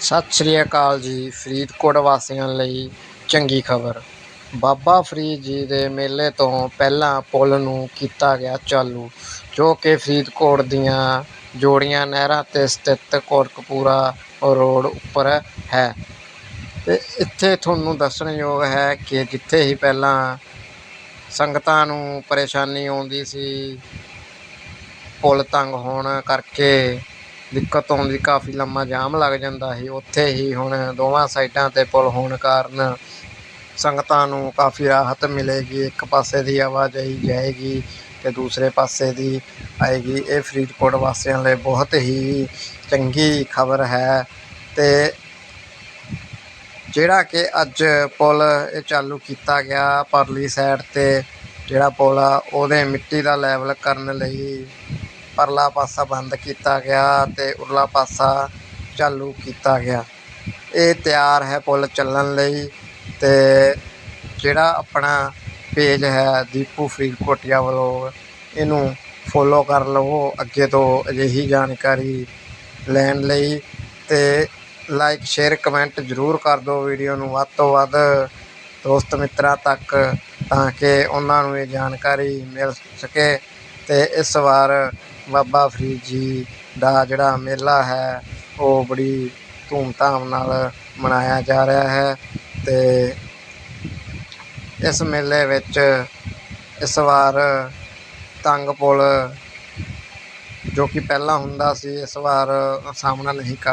ਸਤਿ ਸ਼੍ਰੀ ਅਕਾਲ ਜੀ, ਫਰੀਦਕੋਟ ਵਾਸੀਆਂ ਲਈ ਚੰਗੀ ਖਬਰ। ਬਾਬਾ ਫਰੀਦ ਜੀ ਦੇ ਮੇਲੇ ਤੋਂ ਪਹਿਲਾਂ ਪੁਲ ਨੂੰ ਕੀਤਾ ਗਿਆ ਚਾਲੂ, ਜੋ ਕਿ ਫਰੀਦਕੋਟ ਦੀਆਂ ਜੋੜੀਆਂ ਨਹਿਰਾਂ 'ਤੇ ਸਥਿਤ ਕੋਟਕਪੂਰਾ ਰੋਡ ਉੱਪਰ ਹੈ। ਤੇ ਇੱਥੇ ਤੁਹਾਨੂੰ ਦੱਸਣਯੋਗ ਹੈ ਕਿ ਜਿੱਥੇ ਹੀ ਪਹਿਲਾਂ ਸੰਗਤਾਂ ਨੂੰ ਪਰੇਸ਼ਾਨੀ ਆਉਂਦੀ ਸੀ, ਪੁਲ ਤੰਗ ਹੋਣ ਕਰਕੇ ਦਿੱਕਤ ਆਉਂਦੀ ਕਾਫੀ ਲੰਮਾ ਜਾਮ ਲੱਗ ਜਾਂਦਾ ਸੀ। ਉੱਥੇ ਹੀ ਹੁਣ ਦੋਵਾਂ ਸਾਈਡਾਂ 'ਤੇ ਪੁਲ ਹੋਣ ਕਾਰਨ ਸੰਗਤਾਂ ਨੂੰ ਕਾਫੀ ਰਾਹਤ ਮਿਲੇਗੀ। ਇੱਕ ਪਾਸੇ ਦੀ ਆਵਾਜਾਈ ਜਾਏਗੀ ਤੇ ਦੂਸਰੇ ਪਾਸੇ ਦੀ ਆਏਗੀ। ਇਹ ਫਰੀਦਕੋਟ ਵਾਸੀਆਂ ਲਈ ਬਹੁਤ ਹੀ ਚੰਗੀ ਖਬਰ ਹੈ ਤੇ ਜਿਹੜਾ ਕਿ ਅੱਜ ਪੁਲ ਇਹ ਚਾਲੂ ਕੀਤਾ ਗਿਆ ਪਰਲੀ ਸਾਈਡ ਤੇ ਜਿਹੜਾ ਪੁਲ ਆ, ਉਹਦੇ ਮਿੱਟੀ ਦਾ ਲੈਵਲ ਕਰਨ ਲਈ ਪਰਲਾ ਪਾਸਾ ਬੰਦ ਕੀਤਾ ਗਿਆ ਅਤੇ ਉਰਲਾ ਪਾਸਾ ਚਾਲੂ ਕੀਤਾ ਗਿਆ। ਇਹ ਤਿਆਰ ਹੈ ਪੁਲ ਚੱਲਣ ਲਈ ਅਤੇ ਜਿਹੜਾ ਆਪਣਾ ਪੇਜ ਹੈ ਦੀਪੂ ਫਰੀਦਕੋਟੀਆ ਵੱਲੋਂ, ਇਹਨੂੰ ਫੋਲੋ ਕਰ ਲਵੋ। ਅੱਗੇ ਤੋਂ ਅਜਿਹੀ ਜਾਣਕਾਰੀ ਲੈਣ ਲਈ ਅਤੇ ਲਾਈਕ ਸ਼ੇਅਰ ਕਮੈਂਟ ਜ਼ਰੂਰ ਕਰ ਦਿਓ ਵੀਡੀਓ ਨੂੰ ਵੱਧ ਤੋਂ ਵੱਧ ਦੋਸਤ ਮਿੱਤਰਾਂ ਤੱਕ, ਤਾਂ ਕਿ ਉਹਨਾਂ ਨੂੰ ਇਹ ਜਾਣਕਾਰੀ ਮਿਲ ਸਕੇ ਅਤੇ ਇਸ ਵਾਰ ਬਾਬਾ ਫਰੀਦ ਜੀ ਦਾ ਜਿਹੜਾ ਮੇਲਾ ਹੈ, ਉਹ ਬੜੀ ਧੂਮਧਾਮ ਨਾਲ ਮਨਾਇਆ ਜਾ ਰਿਹਾ ਹੈ ਅਤੇ ਇਸ ਮੇਲੇ ਵਿੱਚ ਇਸ ਵਾਰ ਤੰਗ ਪੁਲ ਜੋ ਕਿ ਪਹਿਲਾਂ ਹੁੰਦਾ ਸੀ, ਇਸ ਵਾਰ ਸਾਹਮਣਾ ਨਹੀਂ ਕਰ